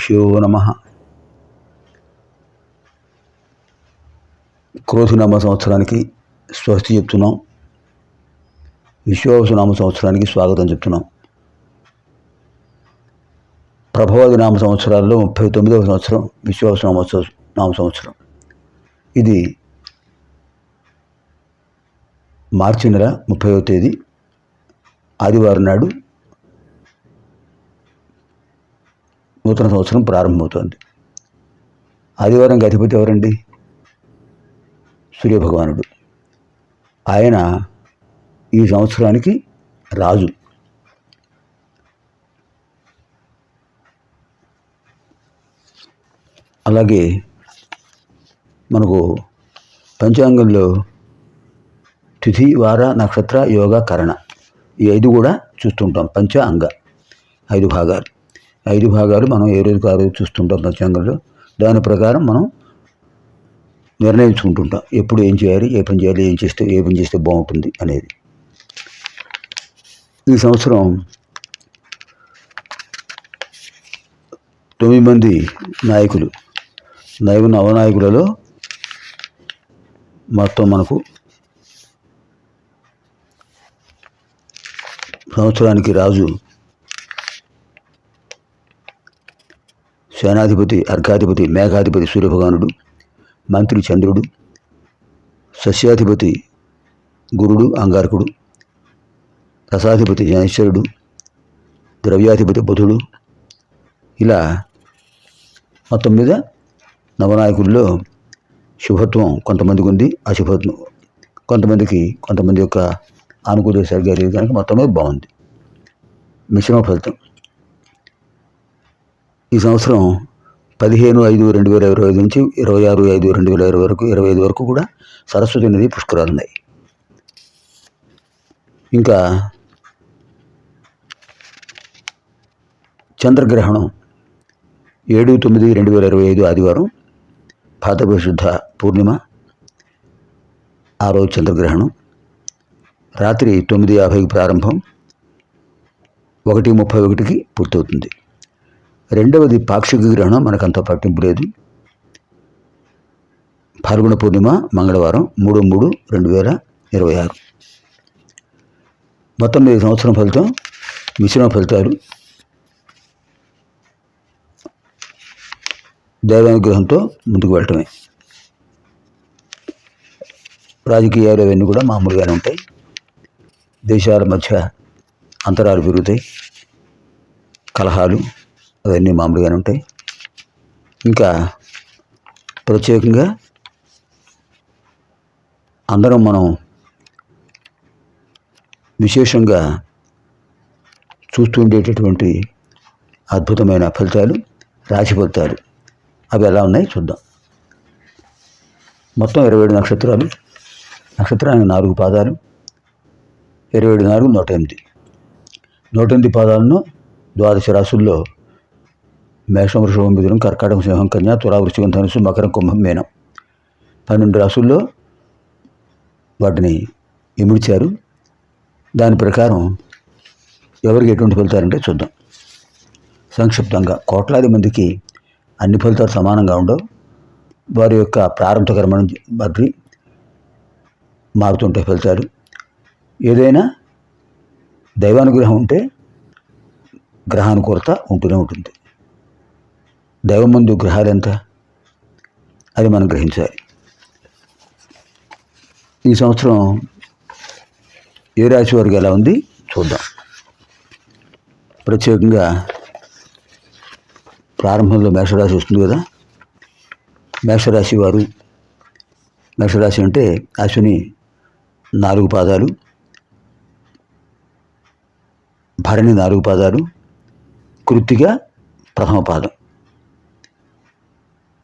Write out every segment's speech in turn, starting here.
శ్రీగురుభ్యో నమ. క్రోధినామ సంవత్సరానికి స్వస్తి చెప్తున్నాం. విశ్వాసనామ సంవత్సరానికి స్వాగతం చెప్తున్నాం. ప్రభావతి నామ సంవత్సరాల్లో ముప్పై తొమ్మిదవ సంవత్సరం విశ్వాసనామ నామ సంవత్సరం. ఇది మార్చి నెల ముప్పైవ తేదీ ఆదివారం నాడు నూతన సంవత్సరం ప్రారంభమవుతోంది. ఆదివారం అధిపతి ఎవరండి? సూర్యభగవానుడు. ఆయన ఈ సంవత్సరానికి రాజు. అలాగే మనకు పంచాంగంలో తిథి వార నక్షత్ర యోగ కరణ ఈ ఐదు కూడా చూస్తుంటాం. పంచ అంగ ఐదు భాగాలు. ఐదు భాగాలు మనం ఏ రోజుకి ఆ రోజు చూస్తుంటాం పంచాంగంలో. దాని ప్రకారం మనం నిర్ణయించుకుంటుంటాం. ఎప్పుడు ఏం చేయాలి ఏ పని చేయాలి ఏం చేస్తే ఏ పని చేస్తే బాగుంటుంది అనేది. ఈ సంవత్సరం తొమ్మిది మంది నాయకులు నైవ నవనాయకులలో మొత్తం మనకు సంవత్సరానికి రాజు సేనాధిపతి అర్ఘాధిపతి మేఘాధిపతి సూర్యభగవానుడు మంత్రి చంద్రుడు సస్యాధిపతి గురుడు అంగారకుడు రసాధిపతి జనేశ్వరుడు ద్రవ్యాధిపతి బుధుడు ఇలా మొత్తం మీద నవనాయకుల్లో శుభత్వం కొంతమందికి ఉంది అశుభత్వం కొంతమందికి కొంతమంది యొక్క ఆనుకూల సరిగ్గా లేదు కనుక మొత్తం మీద బాగుంది. మిశ్రమ ఫలితం. ఈ సంవత్సరం పదిహేను ఐదు రెండు వేల ఇరవై ఐదు నుంచి ఇరవై ఆరు ఐదు రెండు వేల ఇరవై వరకు ఇరవై ఐదు వరకు కూడా సరస్వతి నది పుష్కరాలు ఉన్నాయి. ఇంకా చంద్రగ్రహణం ఏడు తొమ్మిది రెండు వేల ఇరవై ఐదు ఆదివారం పాతభశుద్ధ పూర్ణిమ ఆ రోజు చంద్రగ్రహణం రాత్రి తొమ్మిది యాభైకి ప్రారంభం ఒకటి ముప్పై ఒకటికి పూర్తవుతుంది. రెండవది పాక్షిక గ్రహణం మనకంత పట్టింపు లేదు. ఫాల్గుణ పూర్ణిమ మంగళవారం మూడు మూడు రెండు వేల ఇరవై ఆరు. మొత్తం మీద సంవత్సరం ఫలితం మిశ్రమ ఫలితాలు. దైవానుగ్రహంతో ముందుకు వెళ్ళటమే. రాజకీయాలు అవన్నీ కూడా మామూలుగానే ఉంటాయి. దేశాల మధ్య అంతరాలు పెరుగుతాయి. కలహాలు అవన్నీ మామూలుగానే ఉంటాయి. ఇంకా ప్రత్యేకంగా అందరం మనం విశేషంగా చూస్తుండేటటువంటి అద్భుతమైన ఫలితాలు రాశి ఫలితాలు అవి ఎలా ఉన్నాయి చూద్దాం. మొత్తం ఇరవై ఏడు నక్షత్రాలు. నక్షత్రానికి నాలుగు పాదాలు. ఇరవై ఏడు నాలుగు నూట ఎనిమిది. నూట ఎనిమిది పాదాలను ద్వాదశ రాసుల్లో మేషం వృషభం మిథునం కర్కాటకం సింహం కన్యా తులా వృశ్చికం ధనుసు మకరం కుంభం మీనం. పన్నెండు రాసుల్లో వాటిని ఇమిడ్చారు. దాని ప్రకారం ఎవరికి ఎటువంటి ఫలితాలంటే చూద్దాం. సంక్షిప్తంగా కోట్లాది మందికి అన్ని ఫలితాలు సమానంగా ఉండవు. వారి యొక్క ప్రారంభ కర్మను బట్టి మారుతుంటాయి ఫలితాలు. ఏదైనా దైవానుగ్రహం ఉంటే గ్రహానుకూలత ఉంటూనే ఉంటుంది. దైవం ముందు గ్రహాలు ఎంత అది మనం గ్రహించాలి. ఈ సంవత్సరం ఏ రాశి వారికి ఎలా ఉంది? చూద్దాం. ప్రత్యేకంగా ప్రారంభంలో మేషరాశి వస్తుంది కదా. మేషరాశి వారు మేషరాశి అంటే అశ్విని నాలుగు పాదాలు భరణి నాలుగు పాదాలు కృత్తిగా ప్రథమ పాదం.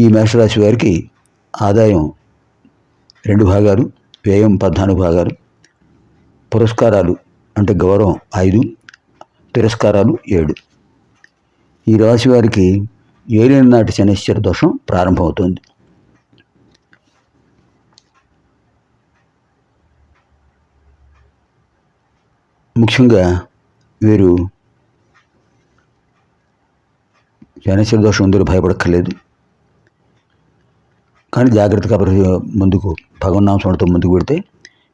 ఈ మేషరాశి వారికి ఆదాయం రెండు భాగాలు వ్యయం పద్నాలుగు భాగాలు పురస్కారాలు అంటే గౌరవం ఐదు తిరస్కారాలు ఏడు. ఈ రాశి వారికి ఏలిన నాటి శనిశ్చర దోషం ప్రారంభమవుతుంది. ముఖ్యంగా వీరు శనిశ్చర దోషం ఉందో భయపడక్కర్లేదు. కానీ జాగ్రత్తగా ముందుకు భగవన్నాంశంతో ముందుకు పెడితే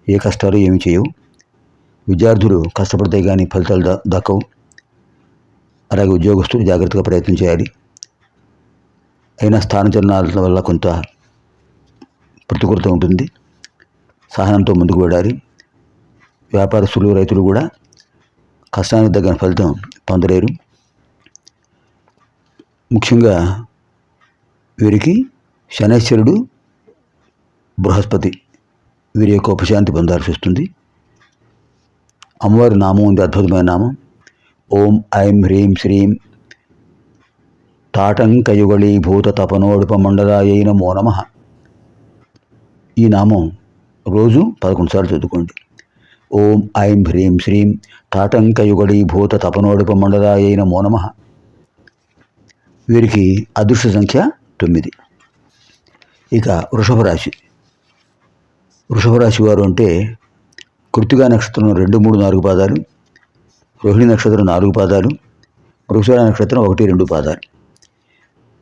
ఏ కష్టాలు ఏమి చేయవు. విద్యార్థులు కష్టపడితే కానీ ఫలితాలు ద దక్కవు. అలాగే ఉద్యోగస్తులు జాగ్రత్తగా ప్రయత్నం చేయాలి. అయినా స్థానచలనాల వల్ల కొంత ప్రతికూలత ఉంటుంది. సహనంతో ముందుకు వెళ్ళాలి. వ్యాపారస్తులు రైతులు కూడా కష్టానికి తగిన ఫలితం పొందలేరు. ముఖ్యంగా వీరికి శనేశ్వరుడు బృహస్పతి. వీరి యొక్క ఉపశాంతి పొందాల్సి వస్తుంది అమ్మవారి నామం ఉంది అద్భుతమైన నామం. ఓం ఐం హ్రీం శ్రీం తాటంకయుగళీ భూత తపనోడుప మండలాయ నమో నమ. ఈ నామం రోజు పదకొండు సార్లు చదువుకోండి. ఓం ఐం హ్రీం శ్రీం తాటంకయుగళీ భూత తపనోడుప మండలాయ నమో నమ. వీరికి అదృష్ట సంఖ్య తొమ్మిది. ఇక వృషభ రాశి. వృషభ రాశి వారు అంటే కృతిగా నక్షత్రం రెండు మూడు నాలుగు పాదాలు రోహిణి నక్షత్రం నాలుగు పాదాలు వృషభ నక్షత్రం ఒకటి రెండు పాదాలు.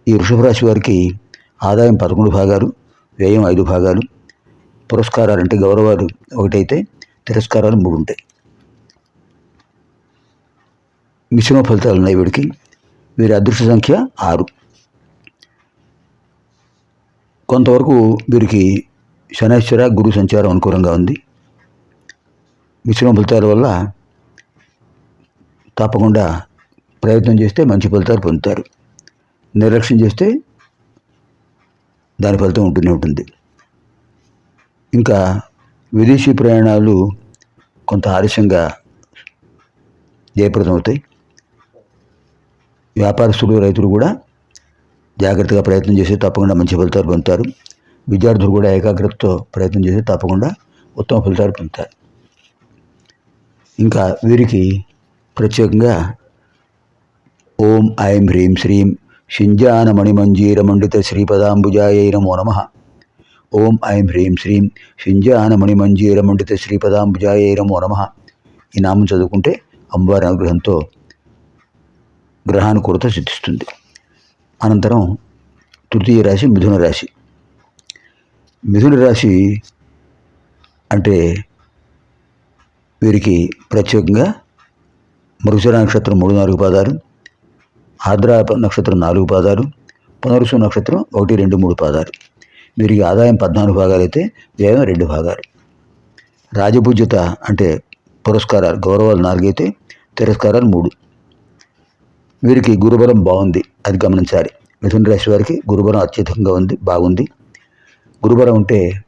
ఈ వృషభ రాశి వారికి ఆదాయం పదకొండు భాగాలు వ్యయం ఐదు భాగాలు పురస్కారాలు అంటే గౌరవాలు ఒకటైతే తిరస్కారాలు మూడు ఉంటాయి. మిశ్రమ ఫలితాలు ఉన్నాయి వీడికి. వీరి అదృష్ట సంఖ్య ఆరు. కొంతవరకు వీరికి శనైశ్వర గురు సంచారం అనుకూలంగా ఉంది. మిశ్రమ ఫలితాల వల్ల తప్పకుండా ప్రయత్నం చేస్తే మంచి ఫలితాలు పొందుతారు. నిర్లక్ష్యం చేస్తే దాని ఫలితం ఉంటూనే ఉంటుంది. ఇంకా విదేశీ ప్రయాణాలు కొంత ఆలస్యంగా జయప్రదం అవుతాయి వ్యాపారస్తులు రైతులు కూడా జాగ్రత్తగా ప్రయత్నం చేసి తప్పకుండా మంచి ఫలితాలు పొందుతారు. విద్యార్థులు కూడా ఏకాగ్రతతో ప్రయత్నం చేసి తప్పకుండా ఉత్తమ ఫలితాలు పొందుతారు. ఇంకా వీరికి ప్రత్యేకంగా ఓం ఐం హ్రీం శ్రీం షింజాన మణిమంజీర మండిత శ్రీపదాంబుజాయై నమో నమ. ఓం ఐం హ్రీం శ్రీం షింజాన మణిమంజీర మండిత శ్రీపదాంబుజాయై నమో నమ. ఈ నామం చదువుకుంటే అమ్మవారి అనుగ్రహంతో గ్రహానుకూలత సిద్ధిస్తుంది. అనంతరం తృతీయ రాశి మిథున రాశి. మిథున రాశి అంటే వీరికి ప్రత్యేకంగా మృగశిర నక్షత్రం మూడు నాలుగు పాదాలు ఆర్ద్ర నక్షత్రం నాలుగు పాదాలు పునరుసు నక్షత్రం ఒకటి రెండు మూడు పాదాలు. వీరికి ఆదాయం పద్నాలుగు భాగాలు అయితే వ్యయం రెండు భాగాలు. రాజపూజ్యత అంటే పురస్కారాలు గౌరవాలు నాలుగైతే తిరస్కారాలు మూడు. వీరికి గురుబలం బాగుంది. అది గమనించాలి. మిథున రాశి వారికి గురుబలం అత్యధికంగా ఉంది బాగుంది. గురుబలం ఉంటే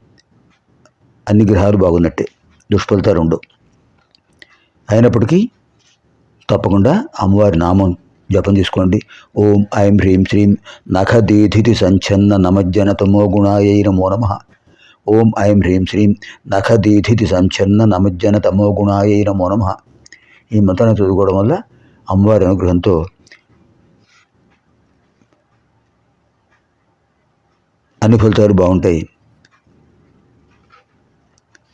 అన్ని గ్రహాలు బాగున్నట్టే. దుష్ఫలితాలు ఉండవు. అయినప్పటికీ తప్పకుండా అమ్మవారి నామం జపం చేసుకోండి. ఓం ఐం హ్రీం శ్రీం నఖదీధితి సంచన్న నమజ్జన తమో గుణాయ నమో నమ. ఓం ఐం హ్రీం శ్రీం నఖదీధితి సంచన్న నమజ్జన తమో గుణాయ నమో నమ. ఈ మంత్రాన్ని చదువుకోవడం వల్ల అమ్మవారి అనుగ్రహంతో అన్ని ఫలితాలు బాగుంటాయి.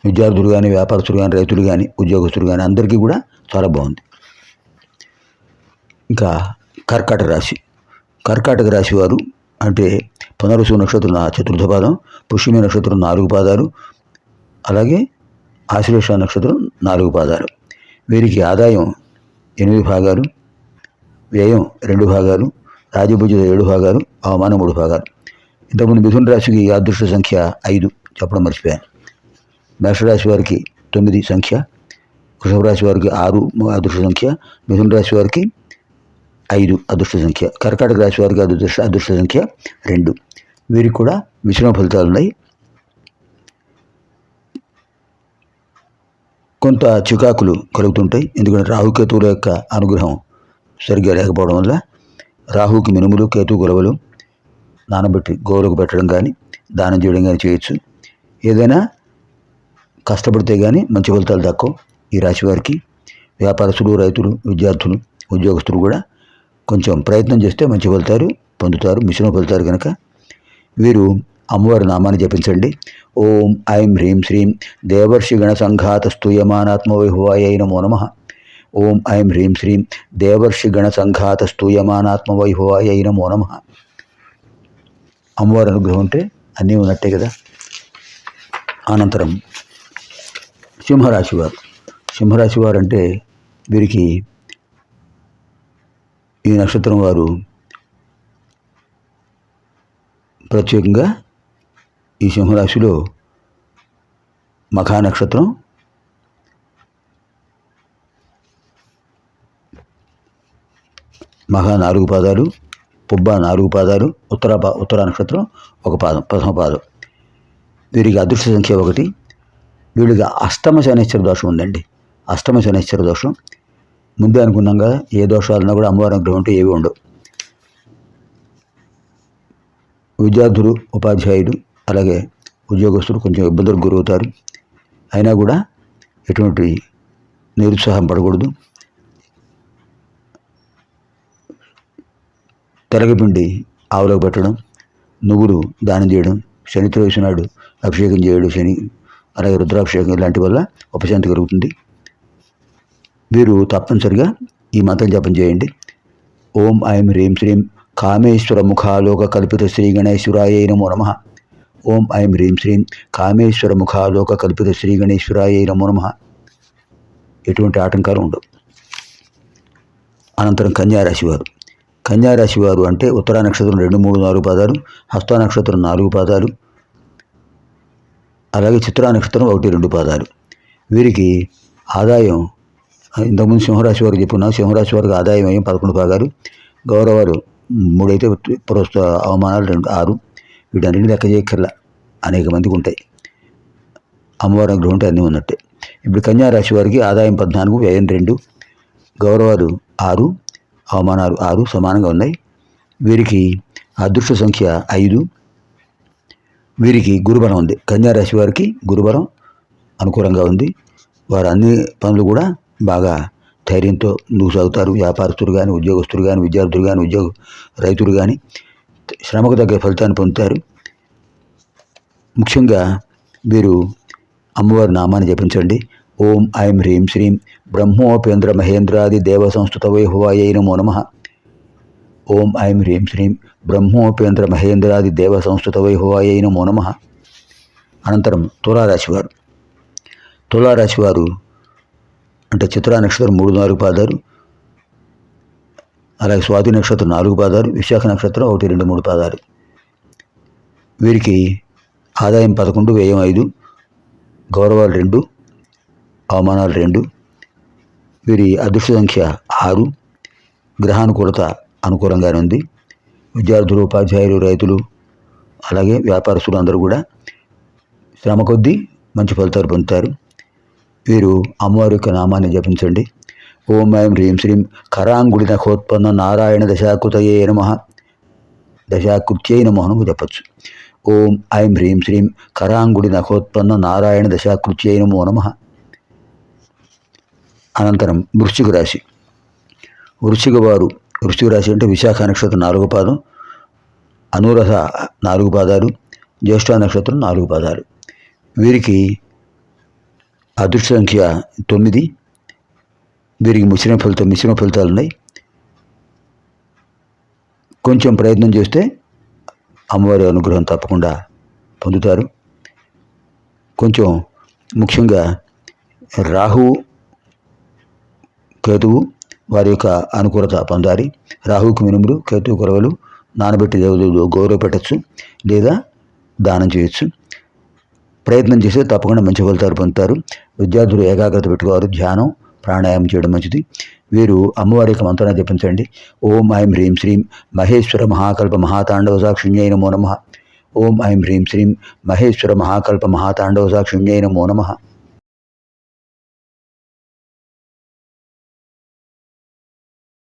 విద్యార్థులు కానీ వ్యాపారస్తులు కానీ రైతులు కానీ ఉద్యోగస్తులు కానీ అందరికీ కూడా చాలా బాగుంది. ఇంకా కర్కాటక రాశి. కర్కాటక రాశి వారు అంటే పునరుసు నక్షత్రం చతుర్థ పాదం పుష్యమి నక్షత్రం నాలుగు పాదాలు అలాగే ఆశ్లేష నక్షత్రం నాలుగు పాదాలు. వీరికి ఆదాయం ఎనిమిది భాగాలు వ్యయం రెండు భాగాలు రాజభుజ ఏడు భాగాలు అవమానం మూడు భాగాలు. ఇంతకుముందు మిథున రాశికి అదృష్ట సంఖ్య ఐదు చెప్పడం మర్చిపోయాను. మేషరాశి వారికి తొమ్మిది సంఖ్య వృషభ రాశి వారికి ఆరు అదృష్ట సంఖ్య మిథున రాశి వారికి ఐదు అదృష్ట సంఖ్య కర్కాటక రాశి వారికి అదృష్ట అదృష్ట సంఖ్య రెండు. వీరికి కూడా మిశ్రమ ఫలితాలు ఉన్నాయి. కొంత చికాకులు కలుగుతుంటాయి. ఎందుకంటే రాహుకేతువుల యొక్క అనుగ్రహం సరిగ్గా లేకపోవడం వల్ల రాహుకి మినుములు కేతు గొలవలు నానబెట్టి గోవులకు పెట్టడం కానీ దానం చేయడం కానీ చేయొచ్చు. ఏదైనా కష్టపడితే కానీ మంచి ఫలితాలు తక్కువ ఈ రాశి వారికి వ్యాపారస్తులు రైతులు విద్యార్థులు ఉద్యోగస్తులు కూడా కొంచెం ప్రయత్నం చేస్తే మంచి ఫలితాలు పొందుతారు మిశ్రమ ఫలితాలు కనుక వీరు అమ్మవారి నామాన్ని జపించండి. ఓం ఐం హ్రీం శ్రీం దేవర్షి గణ సంఘాత స్తూయమానాత్మ వైభవాయ నమో నమ. ఓం ఐం హ్రీం శ్రీం దేవర్షి గణ సంఘాత స్తూయమానాత్మ వైభవాయ నమో నమ. అమ్మవారి అనుగ్రహం ఉంటే అన్నీ ఉన్నట్టే కదా. అనంతరం సింహరాశి వారు. సింహరాశి వారు అంటే వీరికి ఈ నక్షత్రం వారు ప్రత్యేకంగా ఈ సింహరాశిలో మఖా నక్షత్రం మహా నాలుగు పాదాలు పుబ్బ నాలుగు పాదాలు ఉత్తర ఉత్తర నక్షత్రం ఒక పాదం ప్రథమ పాదం. వీరికి అదృష్ట సంఖ్య ఒకటి. వీళ్ళకి అష్టమ శనేశ్వర దోషం ఉందండి. అష్టమ శనిశ్చర దోషం. ముందే అనుకున్నాం కదా ఏ దోషాలన్నా కూడా అమ్మవారి అనుగ్రహం ఉంటే ఏవి ఉండవు. విద్యార్థులు ఉపాధ్యాయులు అలాగే ఉద్యోగస్తులు కొంచెం ఇబ్బందులకు గురవుతారు. అయినా కూడా ఎటువంటి నిరుత్సాహం పడకూడదు. తెరగపిండి ఆవులకు పెట్టడం నువ్వులు దానం చేయడం శని త్రయోదశి నాడు అభిషేకం చేయడం శని అలాగే రుద్రాభిషేకం ఇలాంటి వల్ల ఉపశాంతి కలుగుతుంది. వీరు తప్పనిసరిగా ఈ మంత్రం జపం చేయండి. ఓం ఐం హ్రీం శ్రీం కామేశ్వర ముఖాలోక కల్పిత శ్రీ గణేశ్వరాయ నమో నమ. ఓం ఐం హ్రీం శ్రీం కామేశ్వర ముఖాలోక కల్పిత శ్రీ గణేశ్వరాయ నమో నమ. ఎటువంటి ఆటంకాలు ఉండవు. అనంతరం కన్యారాశి వారు. కన్యారాశి వారు అంటే ఉత్తరా నక్షత్రం రెండు మూడు నాలుగు పాదాలు హస్త నక్షత్రం నాలుగు పాదాలు అలాగే చిత్రా నక్షత్రం ఒకటి రెండు పాదాలు. వీరికి ఆదాయం ఇంతకుముందు సింహరాశి వారికి చెప్పుకున్నాం సింహరాశి వారికి ఆదాయం ఏం పదకొండు భాగాలు గౌరవాలు మూడైతే ప్రస్తుత అవమానాలు రెండు ఆరు. వీటన్నిటిని లెక్క చేయక్కర్లా. అనేక మందికి ఉంటాయి. అమ్మవారి అనుగ్రహం ఉంటే అన్నీ ఉన్నట్టే. ఇప్పుడు కన్యా రాశి వారికి ఆదాయం పద్నాలుగు వ్యయం రెండు. గౌరవాలు ఆరు. అవమానాలు ఆరు సమానంగా ఉన్నాయి. వీరికి అదృష్ట సంఖ్య ఐదు. వీరికి గురుబలం ఉంది. కన్యా రాశి వారికి గురుబలం అనుకూలంగా ఉంది. వారు అన్ని పనులు కూడా బాగా ధైర్యంతో ముందుకు సాగుతారు వ్యాపారస్తులు కానీ ఉద్యోగస్తులు కానీ విద్యార్థులు కానీ ఉద్యోగ రైతులు కానీ శ్రమకు తగ్గ ఫలితాన్ని పొందుతారు. ముఖ్యంగా వీరు అమ్మవారి నామాన్ని జపించండి. ఓం ఐం హ్రీం శ్రీం బ్రహ్మోపేంద్ర మహేంద్రాది దేవ సంస్థుత వైభవాయై నమో నమ. ఓం ఐం హ్రీం శ్రీం బ్రహ్మోపేంద్ర మహేంద్రాది దేవ సంస్థుత వైభవాయై నమో నమ. అనంతరం తులారాశి తులారాశివారు అంటే చిత్రా నక్షత్రం మూడు నాలుగు పాదాలు అలాగే స్వాతి నక్షత్రం నాలుగు పాదాలు విశాఖ నక్షత్రం ఒకటి రెండు మూడు పాదాలు. వీరికి ఆదాయం పదకొండు వ్యయం ఐదు గౌరవాలు రెండు అవమానాలు రెండు వీరి అదృష్ట సంఖ్య ఆరు గ్రహానుకూలత అనుకూలంగానే ఉంది. విద్యార్థులు ఉపాధ్యాయులు రైతులు అలాగే వ్యాపారస్తులు అందరూ కూడా శ్రమ కొద్దీ మంచి ఫలితాలు పొందుతారు. వీరు అమ్మవారి యొక్క నామాన్ని జపించండి. ఓం ఐం హ్రీం శ్రీం కరాంగుడి నఖోత్పన్న నారాయణ దశాకృతయే నమ. దశాకృత్యై నమో చెప్పచ్చు. ఓం ఐం హ్రీం శ్రీం కరాంగుడి నఖోత్పన్న నారాయణ దశాకృత్యై నమో నమ. అనంతరం వృశ్చిక రాశి. వృశ్చిక వారు వృశ్చిక రాశి అంటే విశాఖ నక్షత్రం నాలుగు పాదం అనురథ నాలుగు పాదాలు జ్యేష్ఠ నక్షత్రం నాలుగు పాదాలు. వీరికి అదృష్ట సంఖ్య తొమ్మిది వీరికి మిశ్రమ ఫలితం మిశ్రమ ఫలితాలు ఉన్నాయి. కొంచెం ప్రయత్నం చేస్తే అమ్మవారి అనుగ్రహం తప్పకుండా పొందుతారు. కొంచెం ముఖ్యంగా రాహు కేతువు వారి యొక్క అనుకూలత పొందాలి. రాహుకు మినుములు కేతువు కొరవలు నానబెట్టి దేవుడు గౌరవ పెట్టచ్చు లేదా దానం చేయొచ్చు. ప్రయత్నం చేస్తే తప్పకుండా మంచి ఫలితాలు పొందుతారు. విద్యార్థులు ఏకాగ్రత పెట్టుకోవాలి. ధ్యానం ప్రాణాయామం చేయడం మంచిది. వీరు అమ్మవారి యొక్క మంత్రాన్ని జపించండి. ఓం ఐం హ్రీం శ్రీం మహేశ్వర మహాకల్ప మహాతాండవ సాక్షిణ్యై నమో నమ. ఓం ఐం హ్రీం శ్రీం మహేశ్వర మహాకల్ప మహాతాండవ సాక్షిణ్యై నమో నమ.